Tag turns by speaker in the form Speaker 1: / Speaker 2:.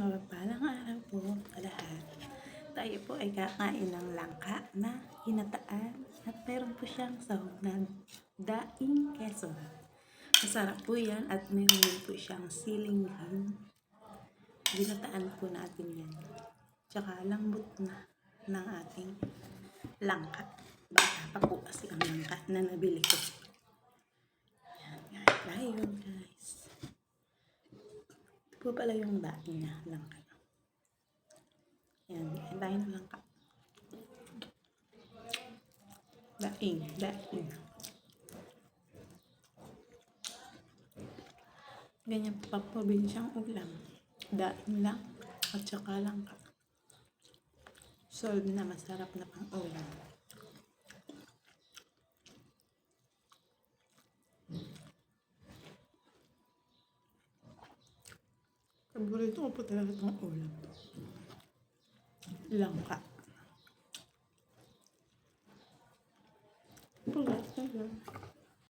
Speaker 1: Mapagpalang araw po sa lahat. Tayo po ay kakain ng langka na ginataan at meron po siyang sahog na daing keso. Masarap po yan at meron din po siyang siling green. Ginataan po natin yan. Tsaka lambot na ng ating langka. Bata pa po kasi ang langka na nabili ko. Yan, guys. Tayo guys. Po pala yung daing na langka. Yan, yan tayo ng langka. Daing, daing. Ganyan pa probinsyang ulam. Daing lang at saka langka. Solve na masarap na pang ulam. Paborito ko po talaga itong ulam. Langka. Na yan.